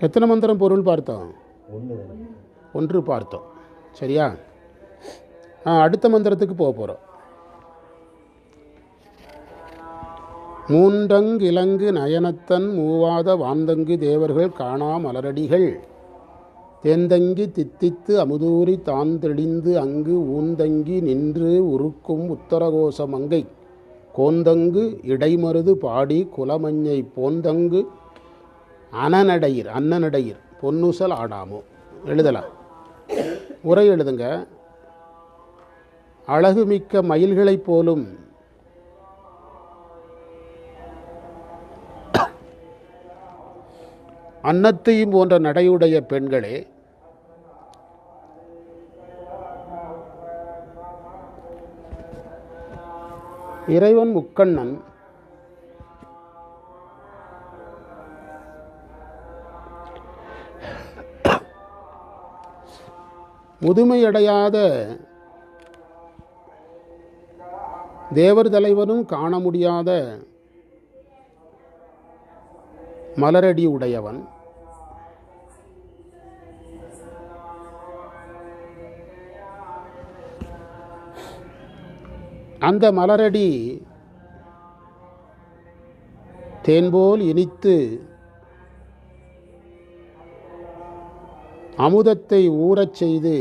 எத்தனை மந்திரம் பொருள் பார்த்தோம்? ஒன்று. ஒன்று பார்த்தோம். சரியா? அடுத்த மந்திரத்துக்கு போக போகிறோம் மூன்றங்கு இலங்கு நயனத்தன் மூவாத வாந்தங்கு தேவர்கள் காணா மலரடிகள். தேந்தங்கி தித்தித்து அமுதூரி தாந்தெளிந்து அங்கு ஊந்தங்கி நின்று உருக்கும் உத்தரகோச மங்கை. கோந்தங்கு இடைமருது பாடி குலமஞ்சை போந்தங்கு அனநடையிர் அன்னநடையிர் பொன்னுசல் ஆடாமோ. எழுதலாம். உரை எழுதுங்க. அழகுமிக்க மயில்களைப் போலும் அன்னத்தையும் போன்ற நடையுடைய பெண்களே இறைவன் முக்கண்ணன் முதுமையடையாத தேவர் தலைவனும் காண முடியாத மலரடி உடையவன். அந்த மலரடி தேன்போல் இனித்து அமுதத்தை ஊறச் செய்து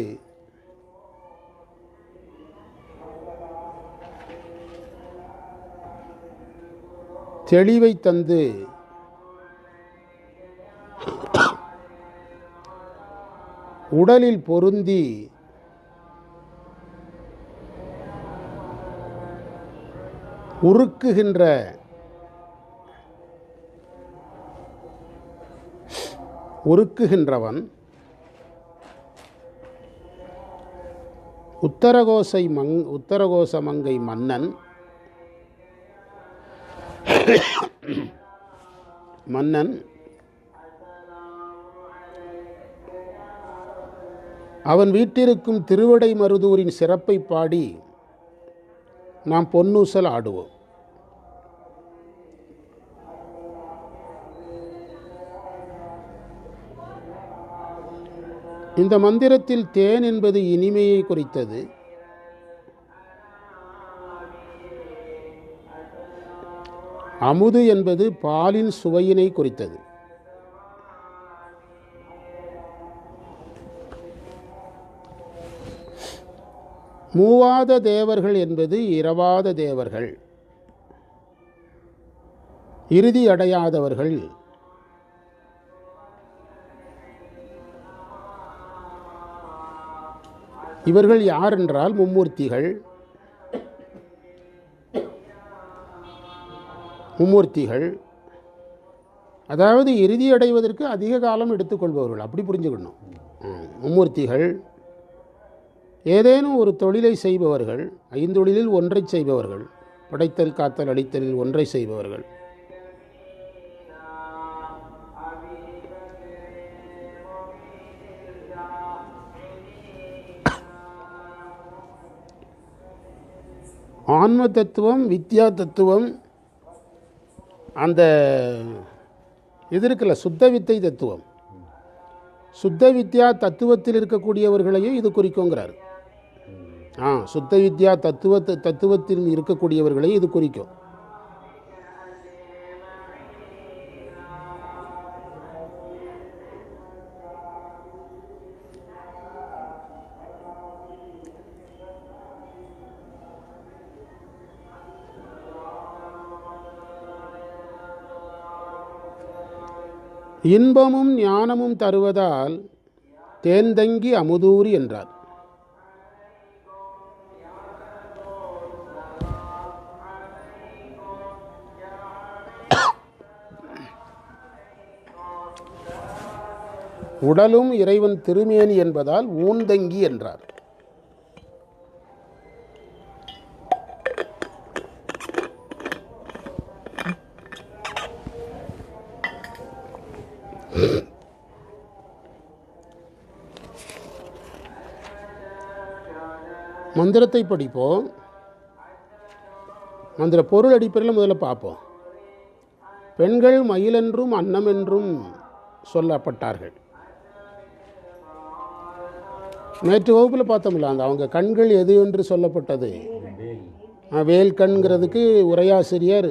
தெளிவை தந்து உடலில் பொருந்தி உருக்குகின்ற உருக்குகின்றவன் உத்தரகோசை மங் உத்தரகோச மங்கை மன்னன். மன்னன். அவன் வீட்டிருக்கும் திருவடை மருதூரின் சிறப்பை பாடி நாம் பொன்னூசல் ஆடுவோம். இந்த மந்திரத்தில் தேன் என்பது இனிமையை குறித்தது. அமுது என்பது பாலின் சுவையினை குறித்தது. மூவாத தேவர்கள் என்பது இரவாத தேவர்கள். இறுதி அடையாதவர்கள். இவர்கள் யார் என்றால் மும்மூர்த்திகள். மும்மூர்த்திகள். அதாவது இறுதி அடைவதற்கு அதிக காலம் எடுத்துக்கொள்பவர்கள். அப்படி புரிஞ்சுக்கணும். மும்மூர்த்திகள். ஏதேனும் ஒரு தொழிலை செய்பவர்கள் ஐந்தொழிலில் ஒன்றை செய்பவர்கள் படைத்தல் காத்தல் அடித்தலில் ஒன்றை செய்பவர்கள். ஆன்ம தத்துவம் வித்யா தத்துவம் அந்த இது இருக்குல்ல சுத்த வித்தை தத்துவம். சுத்த வித்யா தத்துவத்தில் இருக்கக்கூடியவர்களையும் இது குறிக்குங்கிறார். ஆ சுத்த வித்யா தத்துவ தத்துவத்தில் இருக்கக்கூடியவர்களையும் இது குறிக்கும். இன்பமும் ஞானமும் தருவதால் தேன்தங்கி அமுதூரி என்றார். உடலும் இறைவன் திருமேனி என்பதால் ஊந்தங்கி என்றார். மந்திரத்தை படிப்போம். மந்திர பொருள் அடிப்படையில் முதல்ல பார்ப்போம். பெண்கள் மயிலென்றும் அன்னம் என்றும் சொல்லப்பட்டார்கள். நேற்று வகுப்பில் பார்த்தோம்ல அந்த அவங்க கண்கள் எது என்று சொல்லப்பட்டது? வேல் கண்கிறதுக்கு உரையாசிரியர்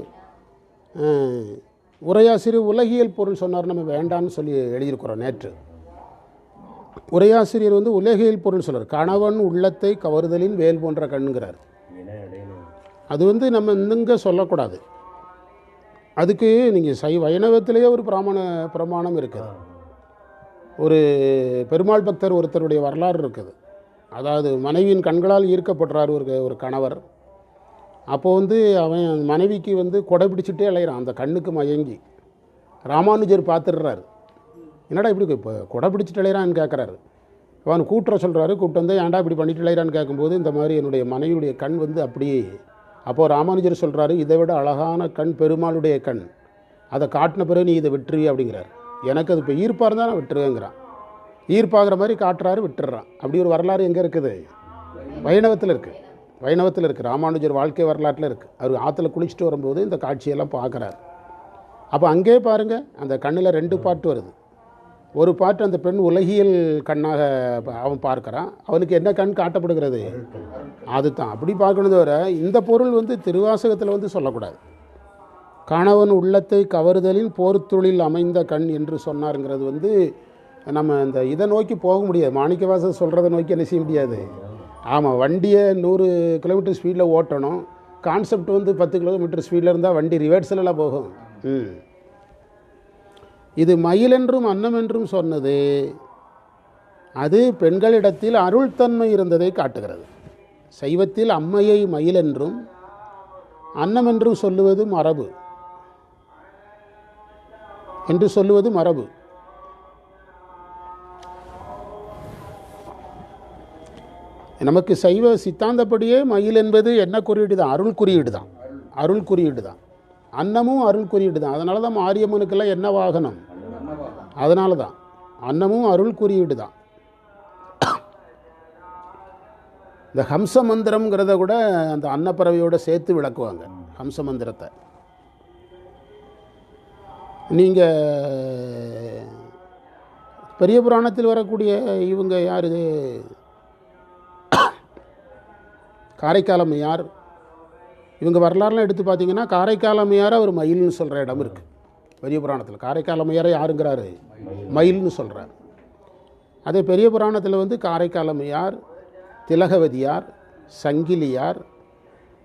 உரையாசிரியர் உலகியல் பொருள் சொன்னார் நம்ம வேண்டான்னு சொல்லி எழுதியிருக்கிறோம் நேற்று. உரையாசிரியர் வந்து உலகியல் பொருள் சொல்கிறார் கணவன் உள்ளத்தை கவருதலின் வேல் போன்ற கண்ணுங்கிறார். அது வந்து நம்ம இந்துங்க சொல்லக்கூடாது. அதுக்கு நீங்கள் சை வைணவத்திலேயே ஒரு பிராமண பிரமாணம் இருக்குது. ஒரு பெருமாள் பக்தர் ஒருத்தருடைய வரலாறு இருக்குது. அதாவது மனைவியின் கண்களால் ஈர்க்கப்படுறார் ஒரு ஒரு கணவர். அப்போது வந்து அவன் மனைவிக்கு வந்து கொடை பிடிச்சிட்டே அலைகிறான் அந்த கண்ணுக்கு மயங்கி. ராமானுஜர் பார்த்துடுறாரு. என்னடா இப்படி இப்போ கொடை பிடிச்சிட்டு அலைகிறான்னு கேட்குறாரு அவன் கூட்டுற சொல்கிறாரு கூப்பிட்டு வந்து ஏன்டா இப்படி பண்ணிட்டு அலைகிறான்னு கேட்கும்போது இந்த மாதிரி என்னுடைய மனைவியுடைய கண் வந்து அப்படியே அப்போது ராமானுஜர் சொல்கிறாரு இதை விட அழகான கண் பெருமாளுடைய கண். அதை காட்டின பிறகு நீ இதை விட்டுருவி அப்படிங்கிறார். எனக்கு அது இப்போ ஈர்ப்பாக இருந்தால் நான் விட்டுருவேங்கிறான். ஈர்ப்பாகிற மாதிரி காட்டுறாரு விட்டுறான். அப்படி ஒரு வரலாறு எங்கே இருக்குது? வைணவத்தில் இருக்குது வைணவத்தில் இருக்குது ராமானுஜர் வாழ்க்கை வரலாற்றில் இருக்குது அவர் ஆற்றுல குளிச்சுட்டு வரும்போது இந்த காட்சியெல்லாம் பார்க்குறாரு அப்போ அங்கே பாருங்கள் அந்த கண்ணில் ரெண்டு பாட்டு வருது. ஒரு பாட்டு அந்த பெண் உலகியல் கண்ணாக அவன் பார்க்குறான். அவனுக்கு என்ன கண் காட்டப்படுகிறது? அதுதான். அப்படி பார்க்கணும் தவிர இந்த பொருள் வந்து திருவாசகத்தில் வந்து சொல்லக்கூடாது. கணவன் உள்ளத்தை கவருதலின் போர்த்தொழில் அமைந்த கண் என்று சொன்னாருங்கிறது வந்து நம்ம இந்த இதை நோக்கி போக முடியாது. மாணிக்கவாசர் சொல்கிறத நோக்கி என்ன செய்ய முடியாது? ஆமாம் வண்டியை நூறு கிலோமீட்டர் ஸ்பீடில் ஓட்டணும். கான்செப்ட் வந்து பத்து கிலோமீட்டர் ஸ்பீடில் இருந்தால் வண்டி ரிவர்ஸிலலாம் போகும். ம். இது மயில் என்றும் சொன்னது. அது பெண்களிடத்தில் அருள்தன்மை இருந்ததை காட்டுகிறது. சைவத்தில் அம்மையை மயில் என்றும் சொல்லுவது மரபு. என்று சொல்லுவது மரபு. நமக்கு சைவ சித்தாந்தப்படியே மயில் என்பது என்ன குறியீடு தான் அருள் குறியீடு தான் அருள் குறியீடு தான் அன்னமும் அருள் குறியீடு தான் அதனால தான் மாரியம்மனுக்கெல்லாம் என்ன வாகனம்? அதனால தான் அன்னமும் அருள் குறியீடு தான் இந்த ஹம்ச மந்திரம்ங்கிறத கூட அந்த அன்னப்பறவையோட சேர்த்து விளக்குவாங்க ஹம்ச மந்திரத்தை. நீங்கள் பெரிய புராணத்தில் வரக்கூடிய இவங்க யார்? இது காரைக்காலம்மையார் இவங்க வரலாறுலாம் எடுத்து பார்த்தீங்கன்னா காரைக்காலம்மையாரை அவர் மயில்னு சொல்கிற இடம் இருக்குது பெரிய புராணத்தில். காரைக்கால் அம்மையாரை யாருங்கிறாரு? மயில்னு சொல்கிறார் அதே பெரிய புராணத்தில் வந்து காரைக்காலம்மையார் திலகவதியார் சங்கிலியார்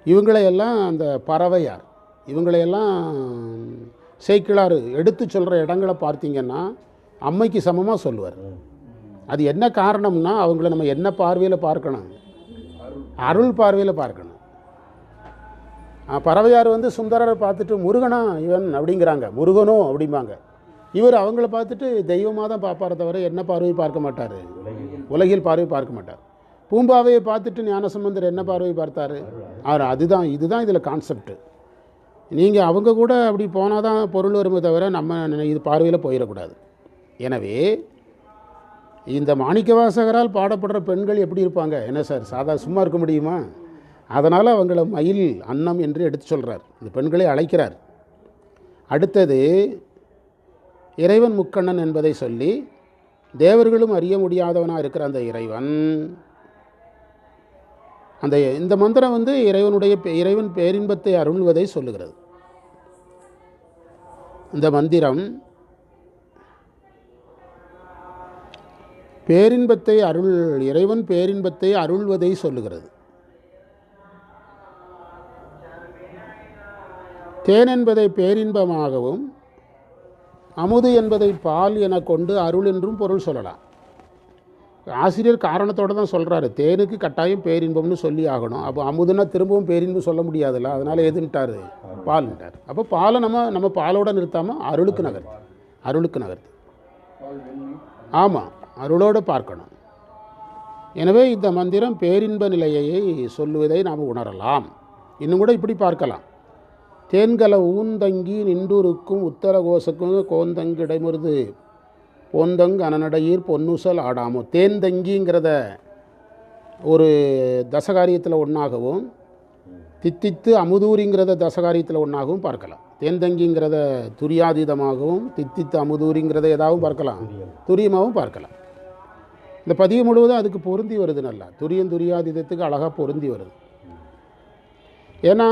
இவங்களையெல்லாம் அந்த பறவையார் இவங்களையெல்லாம் சேக்கிழார் எடுத்து சொல்கிற இடங்களை பார்த்தீங்கன்னா அம்மைக்கு சமமாக சொல்லுவார். அது என்ன காரணம்னா அவங்கள நம்ம என்ன பார்வையில் பார்க்கணும்? அருள் பார்வையில் பார்க்கணும். பறவையார் வந்து சுந்தரரை பார்த்துட்டு முருகனா இவன் அப்படிங்கிறாங்க. முருகனும் அப்படிம்பாங்க. இவர் அவங்கள பார்த்துட்டு தெய்வமாக தான் பார்ப்பார தவிர என்ன பார்வை பார்க்க மாட்டார்? உலகில் பார்வை பார்க்க மாட்டார். பூம்பாவையை பார்த்துட்டு ஞானசம்பந்தர் என்ன பார்வை பார்த்தாரு? அவர் அதுதான் இதுதான் இதில் கான்செப்ட் நீங்கள் அவங்க கூட அப்படி போனால் தான் பொருள் வருமே தவிர நம்ம இது பார்வையில் போயிடக்கூடாது. எனவே இந்த மாணிக்கவாசகரால் பாடப்படுற பெண்கள் எப்படி இருப்பாங்க? என்ன சார் சாதா சும்மா இருக்க முடியுமா? அதனால் அவங்கள மயில் அன்னம் என்று எடுத்து சொல்கிறார் இந்த பெண்களை அழைக்கிறார். அடுத்தது இறைவன் முக்கண்ணன் என்பதை சொல்லி தேவர்களும் அறிய முடியாதவனாக இருக்கிற அந்த இறைவன். அந்த இந்த மந்திரம் வந்து இறைவனுடைய பே- இறைவன் பேரின்பத்தை அருள்வதை சொல்லுகிறது. இந்த மந்திரம் பேரின்பத்தை அருள் இறைவன் பேரின்பத்தை அருள்வதை சொல்லுகிறது. தேன் என்பதை பேரின்பமாகவும் அமுது என்பதை பால் என கொண்டு அருள் என்றும் பொருள் சொல்லலாம். ஆசிரியர் காரணத்தோடு தான் சொல்கிறாரு தேனுக்கு கட்டாயம் பேரின்பம்னு சொல்லி ஆகணும். அப்போ அமுதுன்னா திரும்பவும் பேரின்பம் சொல்ல முடியாதுல்ல அதனால் எதுன்ட்டார் பால்ன்ட்டார் அப்போ பாலை நம்ம நம்ம பாலோட நிறுத்தாமல் அருளுக்கு நகர்த்து அருளுக்கு நகர்த்து. ஆமாம் அருளோடு பார்க்கணும். எனவே இந்த மந்திரம் பேரின்ப நிலையை சொல்லுவதை நாம் உணரலாம். இன்னும் கூட இப்படி பார்க்கலாம். தேன்கல ஊந்தங்கி நின்றுருக்கும் உத்தரகோசக்கும் கோந்தங்கு இடைமருது. போந்தங்கு அனநடையீர் பொன்னுசல் ஆடாமோ. தேன்தங்கிங்கிறத ஒரு தசகாரியத்தில் ஒன்றாகவும் தித்தித்து அமுதூரிங்கிறத தசகாரியத்தில் ஒன்றாகவும் பார்க்கலாம். தேன்தங்கிங்கிறத துரியாதீதமாகவும் தித்தித்து அமுதூரிங்கிறத ஏதாவும் பார்க்கலாம். துரியமாகவும் பார்க்கலாம். இந்த பதிவு முழுவதும் அதுக்கு பொருந்தி வருது நல்லா. துரியம் துரியாதீதத்துக்கு அழகாக பொருந்தி வருது. ஏன்னா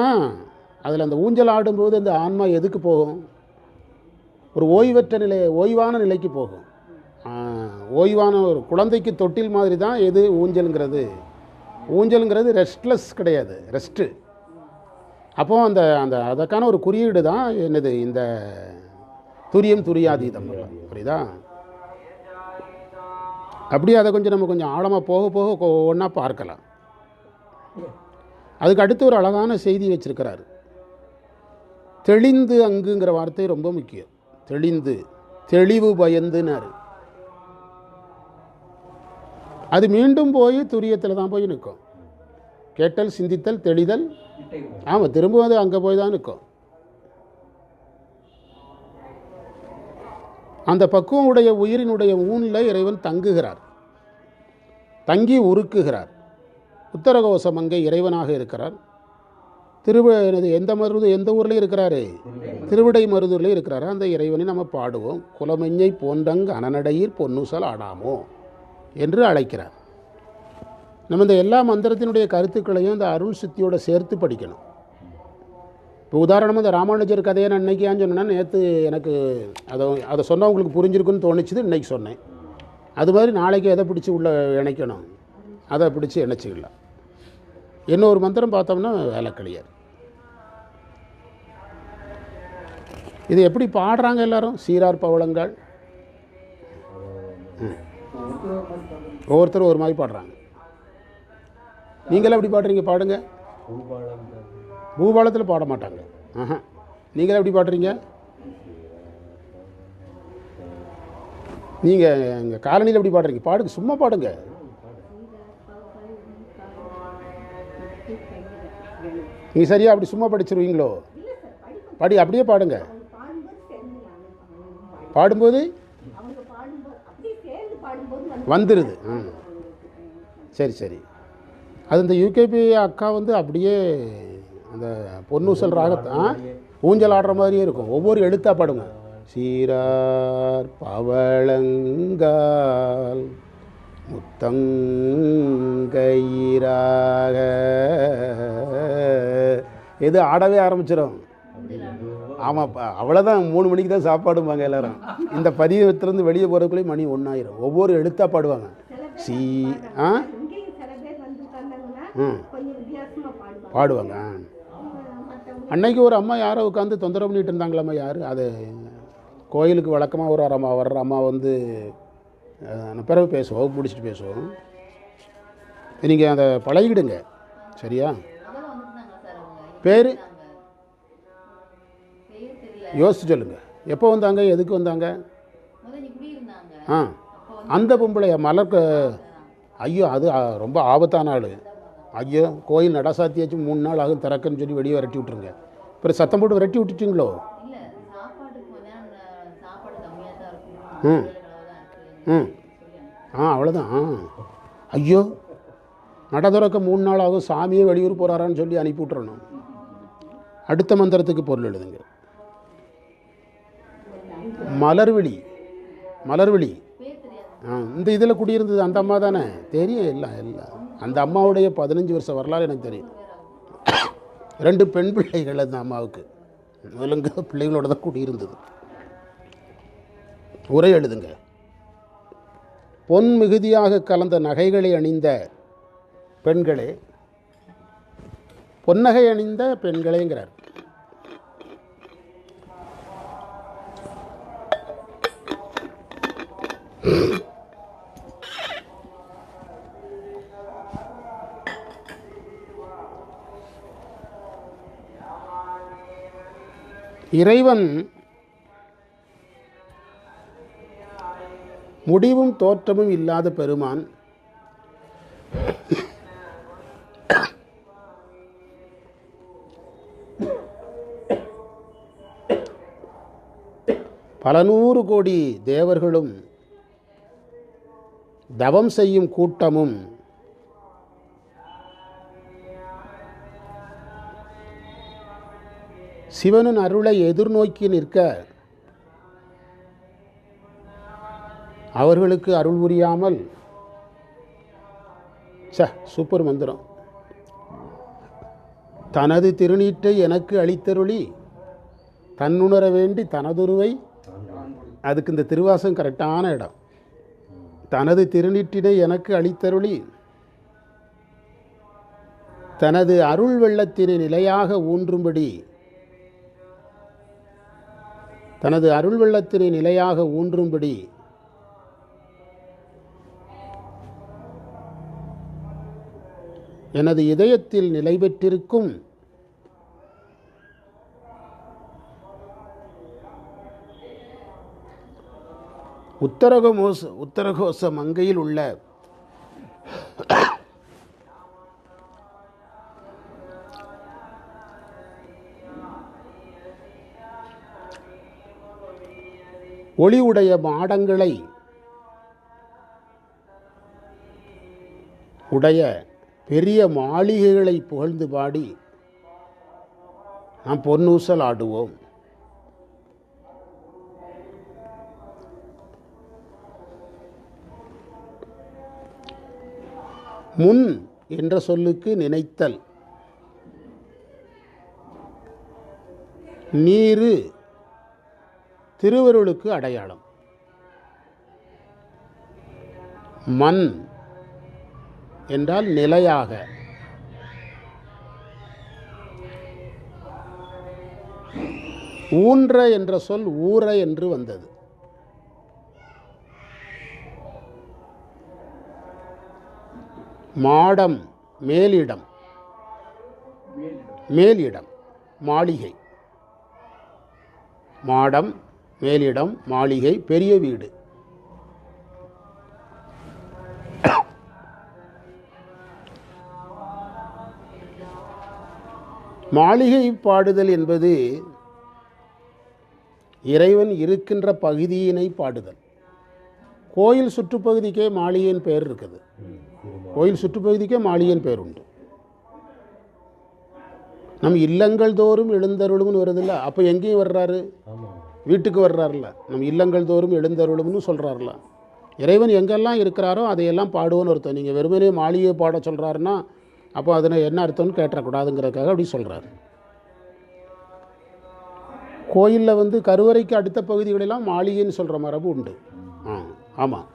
அதில் அந்த ஊஞ்சல் ஆடும்போது அந்த ஆன்மா எதுக்கு போகும்? ஒரு ஓய்வற்ற நிலை ஓய்வான நிலைக்கு போகும். ஓய்வான ஒரு குழந்தைக்கு தொட்டில் மாதிரி தான் எது ஊஞ்சலுங்கிறது. ஊஞ்சலுங்கிறது ரெஸ்ட்லெஸ் கிடையாது ரெஸ்ட்டு அப்போது அந்த அந்த அதற்கான ஒரு குறியீடு தான் என்னது இந்த துரியம் துரியாதீதம். புரியுதா? அப்படியே அதை கொஞ்சம் நம்ம கொஞ்சம் ஆழமாக போக போக ஒன்றா பார்க்கலாம். அதுக்கு அடுத்து ஒரு அழகான செய்தி வச்சுருக்கிறாரு. தெளிந்து அங்குங்கிற வார்த்தை ரொம்ப முக்கியம். தெளிந்து தெளிவு பயந்துனாரு. அது மீண்டும் போய் துரியத்தில் தான் போய் நிற்கும். கேட்டல் சிந்தித்தல் தெளிதல். ஆமாம் திரும்ப அது அங்கே போய் தான் நிற்கும். அந்த பக்குவம் உடைய உயிரினுடைய ஊனில் இறைவன் தங்குகிறார். தங்கி உருக்குகிறார். உத்தரகோசம் அங்கே இறைவனாக இருக்கிறார். திருவ எந்த மருது எந்த ஊர்லேயும் இருக்கிறாரு? திருவிடை. மருதூர்லேயும் இருக்கிறாரு. அந்த இறைவனை நம்ம பாடுவோம். குலமெஞ்சை போன்றங்கு அனநடையில் பொன்னுசல் ஆடாமோ என்று அழைக்கிறார். நம்ம இந்த எல்லா மந்திரத்தினுடைய கருத்துக்களையும் இந்த அருள் சித்தியோட சேர்த்து படிக்கணும். இப்போ உதாரணமாக இந்த ராமானுஜர் கதையை நான் இன்னைக்கு ஏன் சொன்னேன்னா நேற்று எனக்கு அதை அதை சொன்னால் உங்களுக்கு புரிஞ்சிருக்குன்னு தோணுச்சுது இன்னைக்கு சொன்னேன். அது மாதிரி நாளைக்கு எதை பிடிச்சி உள்ள இணைக்கணும்? அதை பிடிச்சி இணைச்சிக்கலாம். இன்னொரு மந்திரம் பார்த்தோம்னா வேலை கிளியர் இது எப்படி பாடுறாங்க எல்லாரும்? சீரார் பவளங்கள். ஒவ்வொருத்தரும் ஒரு மாதிரி பாடுறாங்க. நீங்களும் எப்படி பாடுறீங்க? பாடுங்க. பூபாலத்தில் பாட மாட்டாங்க. ஆஹா. நீங்களும் எப்படி பாடுறீங்க? நீங்கள் எங்கள் காலனியில் எப்படி பாடுறீங்க? பாடுங்க. சும்மா பாடுங்க. நீங்கள் சரியா அப்படி சும்மா படிச்சிருவீங்களோ? பாடி அப்படியே பாடுங்க. பாடும்போது வந்துடுது ம். சரி சரி. அது இந்த யூகேபி அக்கா வந்து அப்படியே அந்த பொன்னூசல் ராகத்தான் ஊஞ்சல் ஆடுற மாதிரியே இருக்கும். ஒவ்வொரு எழுத்தாக பாடுங்க. சீரார் பவளங்கால் முத்தங்கயிராக. எது ஆடவே ஆரம்பிச்சிடும் ஆமாப்பா அவ்வளோதான் மூணு மணிக்கு தான் சாப்பாடுவாங்க எல்லாரும். இந்த பதிவத்திலேருந்து வெளியே போகிறதுக்குள்ளேயே மணி ஒன்றாயிரும் ஒவ்வொரு எழுத்தாக பாடுவாங்க. சி ஆ? ம். பாடுவாங்க. அன்னைக்கு ஒரு அம்மா யாரோ உட்காந்து தொந்தரவு பண்ணிட்டு இருந்தாங்களாம்மா யார்? அது கோயிலுக்கு வழக்கமாக ஒரு அம்மா வர்ற அம்மா வந்து பிறகு பேசுவோம். பிடிச்சிட்டு பேசுவோம். நீங்கள் அதை பழகிடுங்க. சரியா? பேர்? யோசிச்சு சொல்லுங்கள் எப்போ வந்தாங்க? எதுக்கு வந்தாங்க? ஆ. அந்த பொம்பளை மலர்க்கு ஐயோ அது ரொம்ப ஆபத்தான ஆள். ஐயோ கோயில் நடசாத்தியாச்சும் மூணு நாள் ஆகும் திறக்குன்னு சொல்லி வெளியே விரட்டி விட்ருங்க அப்புறம் சத்தம் போட்டு விரட்டி விட்டுட்டீங்களோ? ம். ம். ஆ அவ்வளோதான் ஐயோ நட திறக்க மூணு நாள் ஆகும் சாமியே வெளியூர் போகிறாரான்னு சொல்லி அனுப்பி விட்றணும் அடுத்த மந்திரத்துக்கு பொருள் எழுதுங்க. மலர்விழி மலர்விழி. ஆ இந்த இதில் குடியிருந்தது அந்த அம்மா தானே? தெரியும் எல்லாம் எல்லாம். அந்த அம்மாவுடைய பதினஞ்சு வருஷம் வரலாறு எனக்கு தெரியும். ரெண்டு பெண் பிள்ளைகள் அந்த அம்மாவுக்கு. முதலுங்க பிள்ளைகளோட தான் குடியிருந்தது. உரை எழுதுங்க. பொன் மிகுதியாக கலந்த நகைகளை அணிந்த பெண்களே பொன்னகை அணிந்த பெண்களேங்கிறார். இறைவன் முடிவும் தோற்றமும் இல்லாத பெருமான். பல நூறு கோடி தேவர்களும் தவம் செய்யும் கூட்டமும் சிவனின் அருளை எதிர்நோக்கி நிற்க அவர்களுக்கு அருள் புரியாமல் ச சூப்பர் மந்திரம். தனது திருநீற்றை எனக்கு அளித்தருளி தன்னுணர வேண்டி தனதுருவை அதுக்கு இந்த திருவாசம் கரெக்டான இடம். தனது திருநீற்றினை எனக்கு அளித்தருளி. தனது அருள் வெள்ளத்தினை நிலையாக ஊன்றும்படி. தனது அருள் வெள்ளத்தினை நிலையாக ஊன்றும்படி. எனது இதயத்தில் நிலை பெற்றிருக்கும் உத்தரகமோச உத்தரகோச மங்கையில் உள்ள ஒளி உடைய மாடங்களை உடைய பெரிய மாளிகைகளை புகழ்ந்து பாடி நாம் பொன்னூசல் ஆடுவோம். முன் என்ற சொல்லுக்கு நினைத்தல். நீரு திருவருளுக்கு அடையாளம். மண் என்றால் நிலையாக. ஊன்ற என்ற சொல் ஊற என்று வந்தது. மாடம் மேலிடம். மேலிடம் மாளிகை. மாடம் மேலிடம் மாளிகை பெரிய வீடு. மாளிகை பாடுதல் என்பது இறைவன் இருக்கின்ற பகுதியினை பாடுதல். கோயில் சுற்றுப்பகுதிக்கே மாளிகையின் பெயர் இருக்குது. கோயில் சுற்றுப்பகுதிக்கே மாளிகையின் பெயர் உண்டு நம் இல்லங்கள் தோறும் எழுந்தருளும்னு வருதில்ல அப்போ எங்கேயும் வர்றாரு? வீட்டுக்கு வர்றாருல நம் இல்லங்கள் தோறும் எழுந்தருளும்னு சொல்கிறாருல இறைவன் எங்கெல்லாம் இருக்கிறாரோ அதையெல்லாம் பாடுவோன்னு அர்த்தம். நீங்கள் வெறுமனே மாளிகையை பாட சொல்கிறாருன்னா அப்போ அதில் என்ன அர்த்தம்னு கேட்டக்கூடாதுங்கிறதுக்காக அப்படி சொல்கிறாரு கோயிலில் வந்து கருவறைக்கு அடுத்த பகுதிகளெல்லாம் மாளிகைன்னு சொல்கிற மரபு உண்டு. ஆ ஆமாம்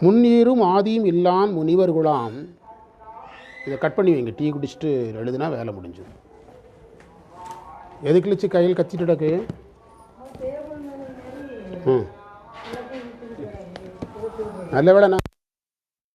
முன்னீரும் ஆதியும் இல்லான் முனிவர்குலாம் இதை கட் பண்ணி வைங்க. டீ குடிச்சிட்டு எழுதுனா வேலை முடிஞ்சது. எதுக்கு கிழிச்சு கையில் கத்திட்டு கிடக்கு? ம். நல்ல வேலை நான்